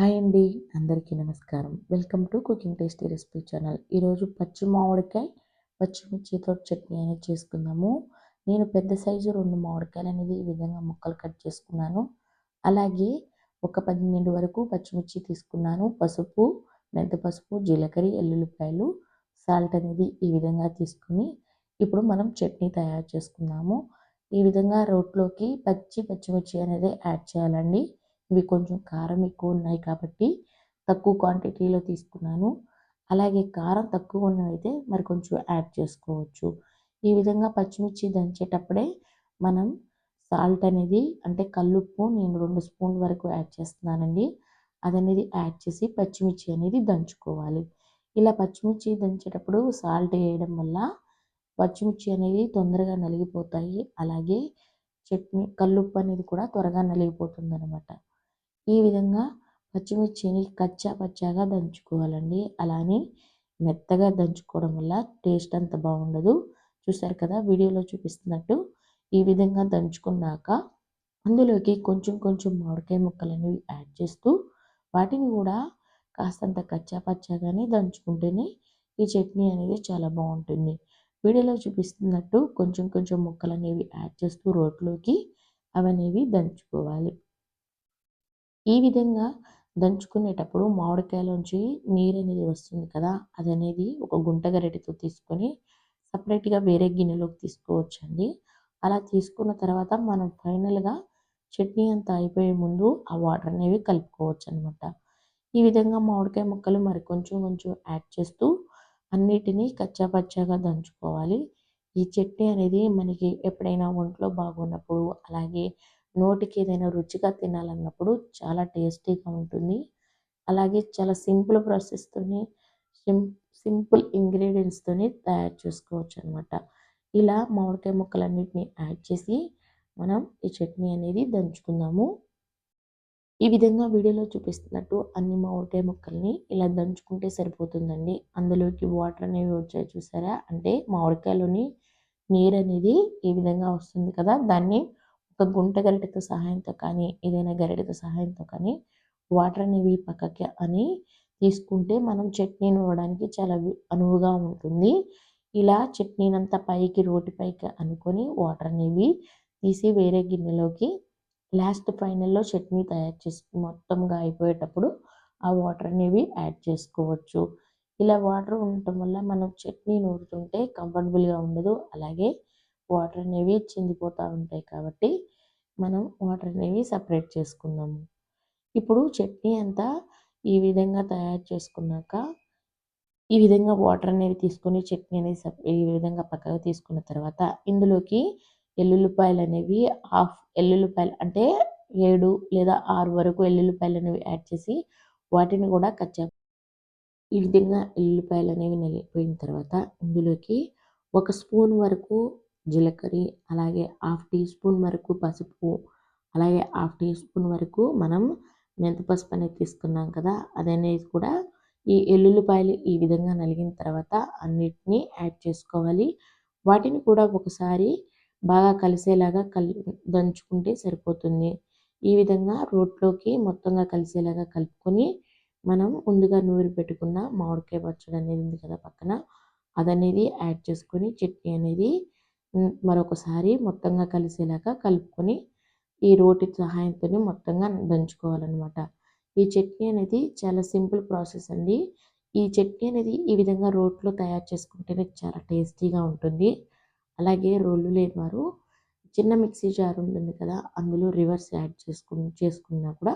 Hi అండి అందరికీ నమస్కారం. Welcome to cooking tasty recipe channel. ఈరోజు పచ్చి మామిడికాయ పచ్చిమిర్చితో చట్నీ అనేది చేసుకుందాము. నేను పెద్ద సైజు రెండు మామిడికాయలు అనేది ఈ విధంగా ముక్కలు కట్ చేసుకున్నాను. అలాగే ఒక పన్నెండు వరకు పచ్చిమిర్చి తీసుకున్నాను. పసుపు మెంత పసుపు జీలకర్ర ఎల్లుల్లిపాయలు సాల్ట్ అనేది ఈ విధంగా తీసుకుని ఇప్పుడు మనం చట్నీ తయారు చేసుకుందాము. ఈ విధంగా రోట్లోకి పచ్చి పచ్చిమిర్చి అనేది యాడ్ చేయాలండి. ఇవి కొంచెం కారం ఎక్కువ ఉన్నాయి కాబట్టి తక్కువ క్వాంటిటీలో తీసుకున్నాను. అలాగే కారం తక్కువ ఉన్నవైతే మరి కొంచెం యాడ్ చేసుకోవచ్చు. ఈ విధంగా పచ్చిమిర్చి దంచేటప్పుడే మనం సాల్ట్ అనేది అంటే కల్లుప్పు నేను రెండు స్పూన్ వరకు యాడ్ చేస్తున్నానండి. అదనేది యాడ్ చేసి పచ్చిమిర్చి అనేది దంచుకోవాలి. ఇలా పచ్చిమిర్చి దంచేటప్పుడు సాల్ట్ వేయడం వల్ల పచ్చిమిర్చి అనేది తొందరగా నలిగిపోతాయి. అలాగే చట్నీ కల్లుప్పు అనేది కూడా త్వరగా నలిగిపోతుంది అనమాట ఈ విధంగా పచ్చిమిర్చిని కచ్చా పచ్చాగా దంచుకోవాలండి. అలానే మెత్తగా దంచుకోవడం వల్ల టేస్ట్ అంత బాగుండదు. చూసారు కదా వీడియోలో చూపిస్తున్నట్టు ఈ విధంగా దంచుకున్నాక అందులోకి కొంచెం కొంచెం మామిడికాయ ముక్కలు అనేవి యాడ్ చేస్తూ వాటిని కూడా కాస్తంత కచ్చా పచ్చాగానే దంచుకుంటేనే ఈ చట్నీ అనేది చాలా బాగుంటుంది. వీడియోలో చూపిస్తున్నట్టు కొంచెం కొంచెం ముక్కలు అనేవి యాడ్ చేస్తూ రోట్లోకి అవనేవి దంచుకోవాలి. ఈ విధంగా దంచుకునేటప్పుడు మామిడికాయలోంచి నీరు అనేది వస్తుంది కదా అది అనేది ఒక గుంట గరిటెతో తీసుకొని సపరేట్గా వేరే గిన్నెలోకి తీసుకోవచ్చండి. అలా తీసుకున్న తర్వాత మనం ఫైనల్గా చట్నీ అంతా అయిపోయే ముందు ఆ వాటర్ అనేవి కలుపుకోవచ్చు అనమాట ఈ విధంగా మామిడికాయ ముక్కలు మరి కొంచెం కొంచెం యాడ్ చేస్తూ అన్నిటినీ కచ్చాపచ్చాగా దంచుకోవాలి. ఈ చట్నీ అనేది మనకి ఎప్పుడైనా ఒంట్లో బాగున్నప్పుడు అలాగే నోటికి ఏదైనా రుచిగా తినాలన్నప్పుడు చాలా టేస్టీగా ఉంటుంది. అలాగే చాలా సింపుల్ ప్రాసెస్తోని సిం సింపుల్ ఇంగ్రీడియంట్స్తోని తయారు చేసుకోవచ్చు అనమాట ఇలా మామిడికాయ ముక్కలన్నిటిని యాడ్ చేసి మనం ఈ చట్నీ అనేది దంచుకుందాము. ఈ విధంగా వీడియోలో చూపిస్తున్నట్టు అన్ని మామిడికాయ ముక్కల్ని ఇలా దంచుకుంటే సరిపోతుందండి. అందులోకి వాటర్ అనేవి వచ్చాయి చూసారా? అంటే మామిడికాయలోని నీరు అనేది ఈ విధంగా వస్తుంది కదా దాన్ని ఒక గుంట గరిటెతో సహాయంతో కానీ ఏదైనా గరిటెతో సహాయంతో కానీ వాటర్ అనేవి పక్కకి అని తీసుకుంటే మనం చట్నీ నూరడానికి చాలా అనువుగా ఉంటుంది. ఇలా చట్నీనంతా పైకి రోటి పైకి అనుకొని వాటర్ అనేవి తీసి వేరే గిన్నెలోకి లాస్ట్ ఫైనల్లో చట్నీ తయారు చేసి మొత్తంగా అయిపోయేటప్పుడు ఆ వాటర్ అనేవి యాడ్ చేసుకోవచ్చు. ఇలా వాటర్ ఉండటం వల్ల మనం చట్నీ నూరుతుంటే కంఫర్టబుల్గా ఉండదు. అలాగే వాటర్ అనేవి చిందిపోతూ ఉంటాయి కాబట్టి మనం వాటర్ అనేవి సపరేట్ చేసుకుందాము. ఇప్పుడు చట్నీ అంతా ఈ విధంగా తయారు చేసుకున్నాక ఈ విధంగా వాటర్ అనేవి తీసుకొని చట్నీ అనేది ఈ విధంగా పక్కగా తీసుకున్న తర్వాత ఇందులోకి ఎల్లుల్లిపాయలు అనేవి హాఫ్ ఎల్లుల్లిపాయలు అంటే ఏడు లేదా ఆరు వరకు ఎల్లుల్లిపాయలు అనేవి యాడ్ చేసి వాటిని కూడా కచ్చా ఈ విధంగా ఎల్లుల్లిపాయలు అనేవి నలిపోయిన తర్వాత ఇందులోకి ఒక స్పూన్ వరకు జీలకర్ర అలాగే హాఫ్ టీ స్పూన్ వరకు పసుపు అలాగే హాఫ్ టీ స్పూన్ వరకు మనం మెంత పసుపు అనేది తీసుకున్నాం కదా అదనేది కూడా ఈ ఎల్లుల్లిపాయలు ఈ విధంగా నలిగిన తర్వాత అన్నిటినీ యాడ్ చేసుకోవాలి. వాటిని కూడా ఒకసారి బాగా కలిసేలాగా కల్ దంచుకుంటే సరిపోతుంది. ఈ విధంగా రోట్లోకి మొత్తంగా కలిసేలాగా కలుపుకొని మనం ముందుగా నూరి పెట్టుకున్న మామిడికాయ పచ్చడి అనేది ఉంది కదా పక్కన అదనేది యాడ్ చేసుకొని చట్నీ అనేది మరొకసారి మొత్తంగా కలిసేలాగా కలుపుకొని ఈ రోటి సహాయంతో మొత్తంగా దంచుకోవాలన్నమాట. ఈ చట్నీ అనేది చాలా సింపుల్ ప్రాసెస్ అండి. ఈ చట్నీ అనేది ఈ విధంగా రోట్లో తయారు చేసుకుంటేనే చాలా టేస్టీగా ఉంటుంది. అలాగే రోళ్ళు లేని వారు చిన్న మిక్సీ జార్ ఉంటుంది కదా అందులో రివర్స్ యాడ్ చేసుకుని చేసుకున్నా కూడా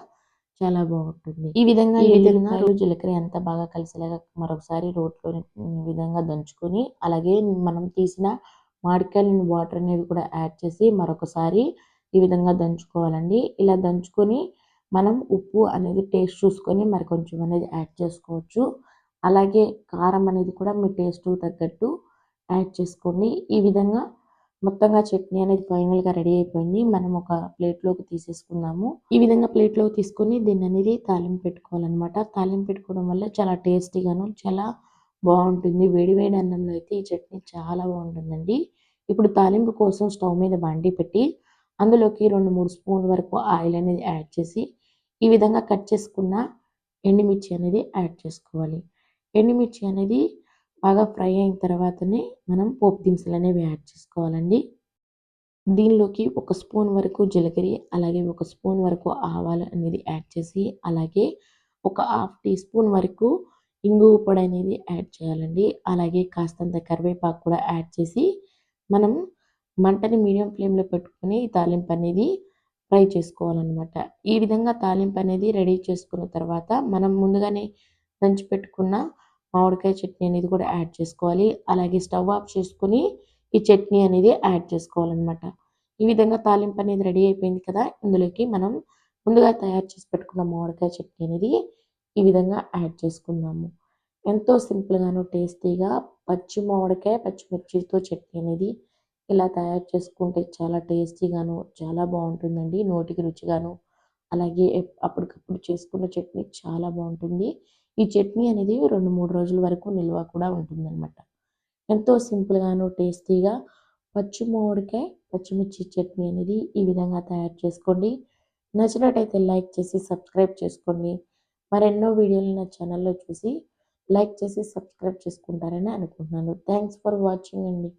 చాలా బాగుంటుంది. ఈ విధంగా ఈ విధంగా జీలకర్ర ఎంత బాగా కలిసేలాగా మరొకసారి రోట్లో విధంగా దంచుకొని అలాగే మనం తీసిన మామిడికాయలను వాటర్ అనేవి కూడా యాడ్ చేసి మరొకసారి ఈ విధంగా దంచుకోవాలండి. ఇలా దంచుకొని మనం ఉప్పు అనేది టేస్ట్ చూసుకొని మరి కొంచెం అనేది యాడ్ చేసుకోవచ్చు. అలాగే కారం అనేది కూడా మీ టేస్ట్ తగ్గట్టు యాడ్ చేసుకోండి. ఈ విధంగా మొత్తంగా చట్నీ అనేది ఫైనల్గా రెడీ అయిపోయింది. మనం ఒక ప్లేట్లోకి తీసేసుకున్నాము ఈ విధంగా ప్లేట్లోకి తీసుకొని దీన్ని అనేది తాలింపు పెట్టుకోవాలన్నమాట. తాలింపు పెట్టుకోవడం వల్ల చాలా టేస్టీగాను చాలా బాగుంటుంది. వేడివేడి అన్నంలో అయితే ఈ చట్నీ చాలా బాగుంటుందండి. ఇప్పుడు తాలింపు కోసం స్టవ్ మీద బండి పెట్టి అందులోకి రెండు మూడు స్పూన్ వరకు ఆయిల్ అనేది యాడ్ చేసి ఈ విధంగా కట్ చేసుకున్న ఎండుమిర్చి అనేది యాడ్ చేసుకోవాలి. ఎండుమిర్చి అనేది బాగా ఫ్రై అయిన తర్వాతనే మనం పోపు దినుసులు అనేవి యాడ్ చేసుకోవాలండి. దీనిలోకి ఒక స్పూన్ వరకు జీలకర్ర అలాగే ఒక స్పూన్ వరకు ఆవాలు అనేది యాడ్ చేసి అలాగే ఒక హాఫ్ టీ స్పూన్ వరకు ఇంగువ పొడి అనేది యాడ్ చేయాలండి. అలాగే కాస్తంత కరివేపాకు కూడా యాడ్ చేసి మనం మంటని మీడియం ఫ్లేమ్లో పెట్టుకొని తాలింపు అనేది ఫ్రై చేసుకోవాలన్నమాట. ఈ విధంగా తాలింపు అనేది రెడీ చేసుకున్న తర్వాత మనం ముందుగానే దంచి పెట్టుకున్న మామిడికాయ చట్నీ అనేది కూడా యాడ్ చేసుకోవాలి. అలాగే స్టవ్ ఆఫ్ చేసుకొని ఈ చట్నీ అనేది యాడ్ చేసుకోవాలన్నమాట. ఈ విధంగా తాలింపు అనేది రెడీ అయిపోయింది కదా! ఇందులోకి మనం ముందుగా తయారు చేసి పెట్టుకున్న మామిడికాయ చట్నీ అనేది ఈ విధంగా యాడ్ చేసుకుందాము. ఎంతో సింపుల్గాను టేస్టీగా పచ్చి మామిడికాయ పచ్చిమిర్చితో చట్నీ అనేది ఇలా తయారు చేసుకుంటే చాలా టేస్టీగాను చాలా బాగుంటుందండి. నోటికి రుచిగాను అలాగే అప్పటికప్పుడు చేసుకున్న చట్నీ చాలా బాగుంటుంది. ఈ చట్నీ అనేది రెండు మూడు రోజుల వరకు నిల్వ కూడా ఉంటుందన్నమాట. ఎంతో సింపుల్గాను టేస్టీగా పచ్చి మామిడికాయ పచ్చిమిర్చి చట్నీ అనేది ఈ విధంగా తయారు చేసుకోండి. నచ్చినట్టయితే లైక్ చేసి సబ్స్క్రైబ్ చేసుకోండి. మరెన్నో వీడియోలు నా ఛానల్లో చూసి లైక్ చేసి సబ్స్క్రైబ్ చేసుకుంటారని అనుకుంటున్నాను. థ్యాంక్స్ ఫర్ వాచింగ్ అండి.